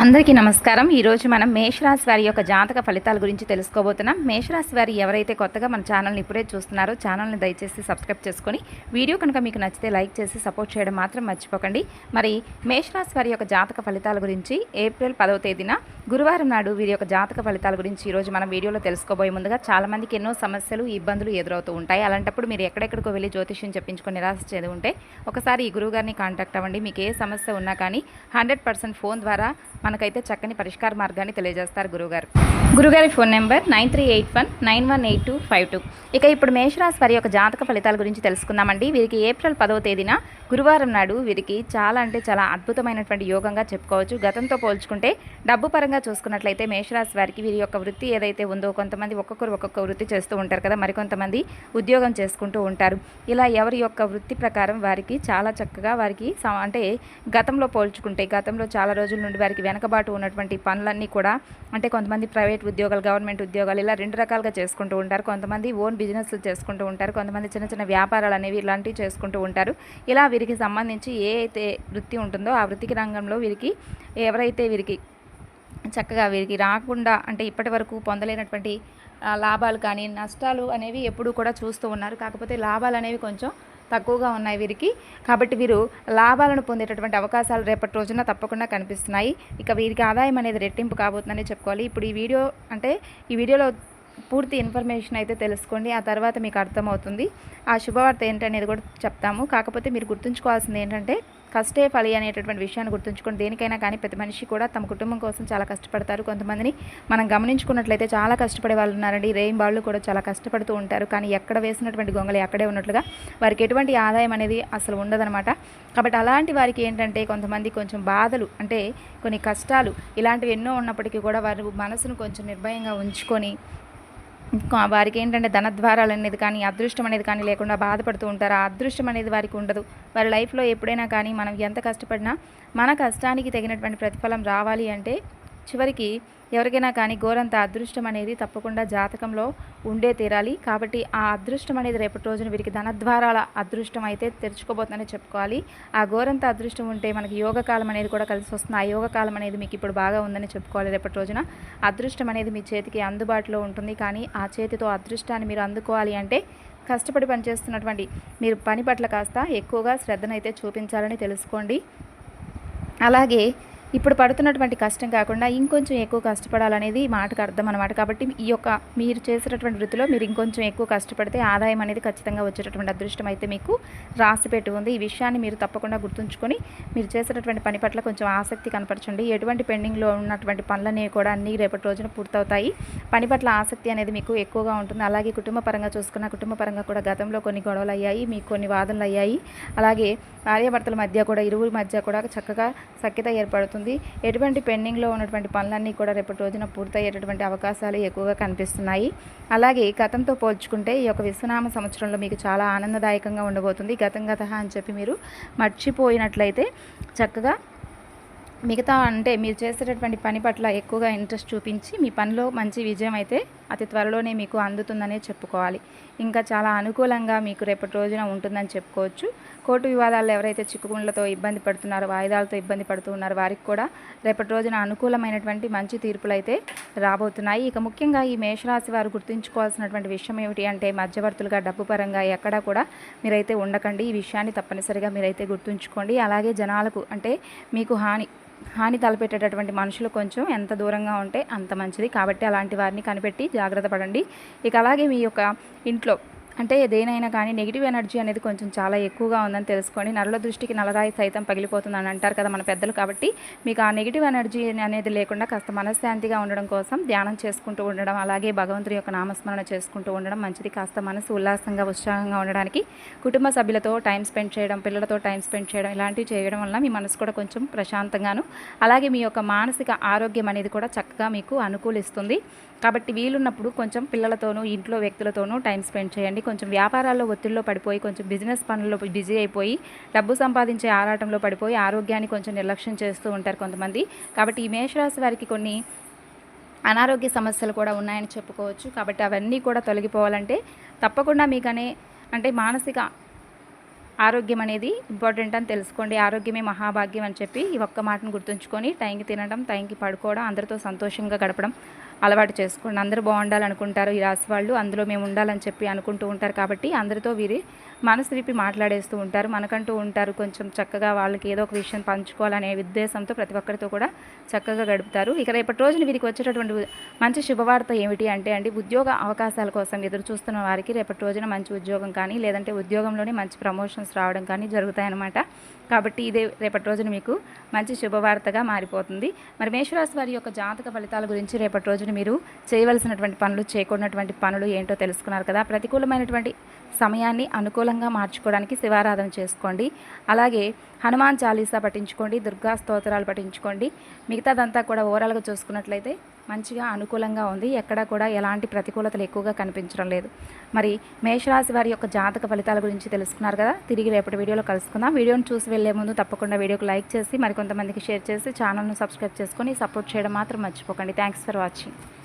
అందరికీ నమస్కారం. ఈరోజు మనం మేషరాశి వారి యొక్క జాతక ఫలితాల గురించి తెలుసుకోబోతున్నాం. మేషరాశి వారి ఎవరైతే కొత్తగా మన ఛానల్ని ఇప్పుడే చూస్తున్నారో ఛానల్ని దయచేసి సబ్స్క్రైబ్ చేసుకొని వీడియో కనుక మీకు నచ్చితే లైక్ చేసి సపోర్ట్ చేయడం మాత్రం మర్చిపోకండి. మరి మేషరాశి వారి యొక్క జాతక ఫలితాల గురించి ఏప్రిల్ పదవ తేదీన గురువారం నాడు వీరి యొక్క జాతక ఫలితాల గురించి ఈరోజు మనం వీడియోలో తెలుసుకోబోయే ముందుగా చాలామందికి ఎన్నో సమస్యలు ఇబ్బందులు ఎదురవుతూ ఉంటాయి. అలాంటప్పుడు మీరు ఎక్కడెక్కడికో వెళ్ళి జ్యోతిష్యం చెప్పించుకొని నిరాశ చెంది ఉంటే ఒకసారి ఈ గురువు గారిని కాంటాక్ట్ అవ్వండి. మీకు ఏ సమస్య ఉన్నా కానీ హండ్రెడ్ పర్సెంట్ ఫోన్ ద్వారా మనకైతే చక్కని పరిష్కార మార్గాన్ని తెలియజేస్తారు గురుగారు గురుగారి phone number nine three eight one nine one eight two five two ఇక ఇప్పుడు మేషరాశి వారి యొక్క జాతక ఫలితాల గురించి తెలుసుకుందామండి. వీరికి ఏప్రిల్ పదవ తేదీన గురువారం నాడు వీరికి చాలా అంటే చాలా అద్భుతమైనటువంటి యోగంగా చెప్పుకోవచ్చు. గతంతో పోల్చుకుంటే డబ్బు పరంగా చూసుకున్నట్లయితే మేషరాశి వారికి వీరి యొక్క వృత్తి ఏదైతే ఉందో కొంతమంది ఒక్కొక్కరు ఒక్కొక్క వృత్తి చేస్తూ ఉంటారు కదా మరికొంతమంది ఉద్యోగం చేసుకుంటూ ఉంటారు. ఇలా ఎవరి యొక్క వృత్తి ప్రకారం వారికి చాలా చక్కగా వారికి అంటే గతంలో పోల్చుకుంటే గతంలో చాలా రోజుల నుండి వారికి వెనకబాటు ఉన్నటువంటి పనులన్నీ కూడా అంటే కొంతమంది ప్రైవేట్ ఉద్యోగాలు గవర్నమెంట్ ఉద్యోగాలు ఇలా రెండు రకాలుగా చేసుకుంటూ ఉంటారు. కొంతమంది ఓన్ బిజినెస్లు చేసుకుంటూ ఉంటారు. కొంతమంది చిన్న చిన్న వ్యాపారాలు అనేవి ఇలాంటివి చేసుకుంటూ ఉంటారు. ఇలా వీరికి సంబంధించి ఏ అయితే వృత్తి ఉంటుందో ఆ వృత్తికి రంగంలో వీరికి ఎవరైతే వీరికి చక్కగా వీరికి రాకుండా అంటే ఇప్పటి వరకు పొందలేనటువంటి లాభాలు కానీ నష్టాలు అనేవి ఎప్పుడూ కూడా చూస్తూ ఉన్నారు. కాకపోతే లాభాలు అనేవి కొంచెం తక్కువగా ఉన్నాయి వీరికి. కాబట్టి వీరు లాభాలను పొందేటటువంటి అవకాశాలు రేపటి రోజున తప్పకుండా కనిపిస్తున్నాయి. ఇక వీరికి ఆదాయం అనేది రెట్టింపు కాబోతుందని చెప్పుకోవాలి. ఇప్పుడు ఈ వీడియో అంటే ఈ వీడియోలో పూర్తి ఇన్ఫర్మేషన్ అయితే తెలుసుకోండి. ఆ తర్వాత మీకు అర్థమవుతుంది. ఆ శుభవార్త ఏంటనేది కూడా చెప్తాము. కాకపోతే మీరు గుర్తుంచుకోవాల్సింది ఏంటంటే కష్టే ఫలి అనేటటువంటి విషయాన్ని గుర్తుంచుకోండి దేనికైనా కానీ ప్రతి మనిషి కూడా తమ కుటుంబం కోసం చాలా కష్టపడతారు. కొంతమందిని మనం గమనించుకున్నట్లయితే చాలా కష్టపడే వాళ్ళు ఉన్నారండి. రేయిం వాళ్ళు కూడా చాలా కష్టపడుతూ ఉంటారు. కానీ ఎక్కడ వేసినటువంటి గొంగలి అక్కడే ఉన్నట్లుగా వారికి ఎటువంటి ఆదాయం అనేది అసలు ఉండదనమాట కాబట్టి అలాంటి వారికి ఏంటంటే కొంతమంది కొంచెం బాధలు అంటే కొన్ని కష్టాలు ఇలాంటివి ఎన్నో ఉన్నప్పటికీ కూడా వారు మనసును కొంచెం నిర్భయంగా ఉంచుకొని వారికి ఏంటంటే ధనద్వారాలు అనేది కానీ అదృష్టం అనేది కానీ లేకుండా బాధపడుతూ ఉంటారు. ఆ అదృష్టం అనేది వారికి ఉండదు. వారి లైఫ్లో ఎప్పుడైనా కానీ మనం ఎంత కష్టపడినా మన కష్టానికి తగినటువంటి ప్రతిఫలం రావాలి అంటే చివరికి ఎవరికైనా కానీ ఘోరంత అదృష్టం అనేది తప్పకుండా జాతకంలో ఉండే తీరాలి. కాబట్టి ఆ అదృష్టం అనేది రేపటి రోజున వీరికి ధనద్వారాల అదృష్టం అయితే తెరుచుకోబోతుందని చెప్పుకోవాలి. ఆ ఘోరంత అదృష్టం ఉంటే మనకి యోగకాలం అనేది కూడా కలిసి వస్తుంది. ఆ యోగకాలం అనేది మీకు ఇప్పుడు బాగా ఉందని చెప్పుకోవాలి రేపటి రోజున. అదృష్టం అనేది మీ చేతికి అందుబాటులో ఉంటుంది. కానీ ఆ చేతితో అదృష్టాన్ని మీరు అందుకోవాలి అంటే కష్టపడి పనిచేస్తున్నటువంటి మీరు పని పట్ల కాస్త ఎక్కువగా శ్రద్ధనైతే చూపించాలని తెలుసుకోండి. అలాగే ఇప్పుడు పడుతున్నటువంటి కష్టం కాకుండా ఇంకొంచెం ఎక్కువ కష్టపడాలనేది మాటకు అర్థం అనమాట కాబట్టి ఈ యొక్క మీరు చేసినటువంటి వృత్తిలో మీరు ఇంకొంచెం ఎక్కువ కష్టపడితే ఆదాయం అనేది ఖచ్చితంగా వచ్చేటటువంటి అదృష్టం అయితే మీకు రాసి పెట్టి ఉంది. ఈ విషయాన్ని మీరు తప్పకుండా గుర్తుంచుకొని మీరు చేసేటటువంటి పని పట్ల కొంచెం ఆసక్తి కనపరచండి. ఎటువంటి పెండింగ్లో ఉన్నటువంటి పనులనేవి కూడా అన్నీ రేపటి రోజున పూర్తవుతాయి. పని పట్ల ఆసక్తి అనేది మీకు ఎక్కువగా ఉంటుంది. అలాగే కుటుంబ పరంగా చూసుకున్న కుటుంబ పరంగా కూడా గతంలో కొన్ని గొడవలు అయ్యాయి మీకు కొన్ని వాదనలు అయ్యాయి. అలాగే భార్యాభర్తల మధ్య కూడా ఇరువురి మధ్య కూడా చక్కగా సఖ్యత ఏర్పడుతుంది. ఎటువంటి పెండింగ్లో ఉన్నటువంటి పనులన్నీ కూడా రేపటి రోజున పూర్తయ్యేటటువంటి అవకాశాలు ఎక్కువగా కనిపిస్తున్నాయి. అలాగే గతంతో పోల్చుకుంటే ఈ యొక్క విశ్వనామ సంవత్సరంలో మీకు చాలా ఆనందదాయకంగా ఉండబోతుంది. గతం గత అని చెప్పి మీరు మర్చిపోయినట్లయితే చక్కగా మిగతా అంటే మీరు చేసేటటువంటి పని పట్ల ఎక్కువగా ఇంట్రెస్ట్ చూపించి మీ పనిలో మంచి విజయం అయితే అతి త్వరలోనే మీకు అందుతుందనే చెప్పుకోవాలి. ఇంకా చాలా అనుకూలంగా మీకు రేపటి రోజున ఉంటుందని చెప్పుకోవచ్చు. కోర్టు వివాదాలు ఎవరైతే చిక్కుకుండ్లతో ఇబ్బంది పడుతున్నారో వాయిదాలతో ఇబ్బంది పడుతూ ఉన్నారో వారికి కూడా రేపటి రోజున అనుకూలమైనటువంటి మంచి తీర్పులు అయితే రాబోతున్నాయి. ఇక ముఖ్యంగా ఈ మేషరాశి వారు గుర్తుంచుకోవాల్సినటువంటి విషయం ఏమిటి అంటే మధ్యవర్తులుగా డబ్బు పరంగా ఎక్కడా కూడా మీరైతే ఉండకండి. ఈ విషయాన్ని తప్పనిసరిగా మీరైతే గుర్తుంచుకోండి. అలాగే జనాలకు అంటే మీకు హాని హాని తలపెట్టేటటువంటి మనుషులు కొంచెం ఎంత దూరంగా ఉంటే అంత మంచిది. కాబట్టి అలాంటి వారిని కనిపెట్టి జాగ్రత్త పడండి. ఇక అలాగే మీ యొక్క ఇంట్లో అంటే దేనైనా కానీ నెగిటివ్ ఎనర్జీ అనేది కొంచెం చాలా ఎక్కువగా ఉందని తెలుసుకోండి నల్ల దృష్టికి నలరాయి సైతం పగిలిపోతుంది అని అంటారు కదా మన పెద్దలు కాబట్టి మీకు ఆ నెగిటివ్ ఎనర్జీ అనేది లేకుండా కాస్త మనశ్శాంతిగా ఉండడం కోసం ధ్యానం చేసుకుంటూ ఉండడం అలాగే భగవంతుడి యొక్క నామస్మరణ చేసుకుంటూ ఉండడం మంచిది. కాస్త మనసు ఉల్లాసంగా ఉత్సాహంగా ఉండడానికి కుటుంబ సభ్యులతో టైం స్పెండ్ చేయడం పిల్లలతో టైం స్పెండ్ చేయడం ఇలాంటివి చేయడం వల్ల మీ మనసు కూడా కొంచెం ప్రశాంతంగాను అలాగే మీ యొక్క మానసిక ఆరోగ్యం అనేది కూడా చక్కగా మీకు అనుకూలిస్తుంది. కాబట్టి వీలున్నప్పుడు కొంచెం పిల్లలతోనూ ఇంట్లో వ్యక్తులతోనూ టైం స్పెండ్ చేయండి. కొంచెం వ్యాపారాల్లో ఒత్తిడిలో పడిపోయి కొంచెం బిజినెస్ పనుల్లో బిజీ అయిపోయి డబ్బు సంపాదించే ఆరాటంలో పడిపోయి ఆరోగ్యాన్ని కొంచెం నిర్లక్ష్యం చేస్తూ ఉంటారు కొంతమంది. కాబట్టి ఈ మేషరాశి వారికి కొన్ని అనారోగ్య సమస్యలు కూడా ఉన్నాయని చెప్పుకోవచ్చు. కాబట్టి అవన్నీ కూడా తొలగిపోవాలంటే తప్పకుండా మీకనే అంటే మానసిక ఆరోగ్యం అనేది ఇంపార్టెంట్ అని తెలుసుకోండి. ఆరోగ్యమే మహాభాగ్యం అని చెప్పి ఈ ఒక్క మాటను గుర్తుంచుకొని టైంకి తినడం టైంకి పడుకోవడం అందరితో సంతోషంగా గడపడం అలవాటు చేసుకోండి. అందరూ బాగుండాలనుకుంటారు ఈ రాశి వాళ్ళు. అందులో మేము ఉండాలని చెప్పి అనుకుంటూ ఉంటారు కాబట్టి అందరితో వీరి మనసు విప్పి మాట్లాడేస్తూ ఉంటారు. మనకంటూ ఉంటారు కొంచెం చక్కగా వాళ్ళకి ఏదో ఒక విషయం పంచుకోవాలనే ఉద్దేశంతో ప్రతి ఒక్కరితో కూడా చక్కగా గడుపుతారు. ఇక రేపటి రోజున వీరికి వచ్చేటటువంటి మంచి శుభవార్త ఏమిటి అంటే అండి ఉద్యోగ అవకాశాల కోసం ఎదురు చూస్తున్న వారికి రేపటి రోజున మంచి ఉద్యోగం కానీ లేదంటే ఉద్యోగంలోనే మంచి ప్రమోషన్స్ రావడం కానీ జరుగుతాయన్నమాట. కాబట్టి ఇదే రేపటి రోజున మీకు మంచి శుభవార్తగా మారిపోతుంది. మరి మేషరాశి వారి యొక్క జాతక ఫలితాల గురించి రేపటి రోజున మీరు చేయవలసినటువంటి పనులు చేయకూడనటువంటి పనులు ఏంటో తెలుసుకున్నారు కదా. ప్రతికూలమైనటువంటి సమయాన్ని అనుకూలంగా మార్చుకోవడానికి శివారాధన చేసుకోండి. అలాగే హనుమాన్ చాలీసా పఠించుకోండి దుర్గా స్తోత్రాలు పఠించుకోండి. మిగతాదంతా కూడా ఓవరాల్గా చూసుకున్నట్లయితే మంచిగా అనుకూలంగా ఉంది. ఎక్కడా కూడా ఎలాంటి ప్రతికూలతలు ఎక్కువగా కనిపించడం లేదు. మరి మేషరాశి వారి యొక్క జాతక ఫలితాల గురించి తెలుసుకున్నారు కదా? తిరిగి రేపటి వీడియోలో కలుసుకుందాం. వీడియోని చూసి వెళ్ళే ముందు తప్పకుండా వీడియోకి లైక్ చేసి మరికొంతమందికి షేర్ చేసి ఛానల్ను సబ్స్క్రైబ్ చేసుకొని సపోర్ట్ చేయడం మాత్రం మర్చిపోకండి. Thanks for watching.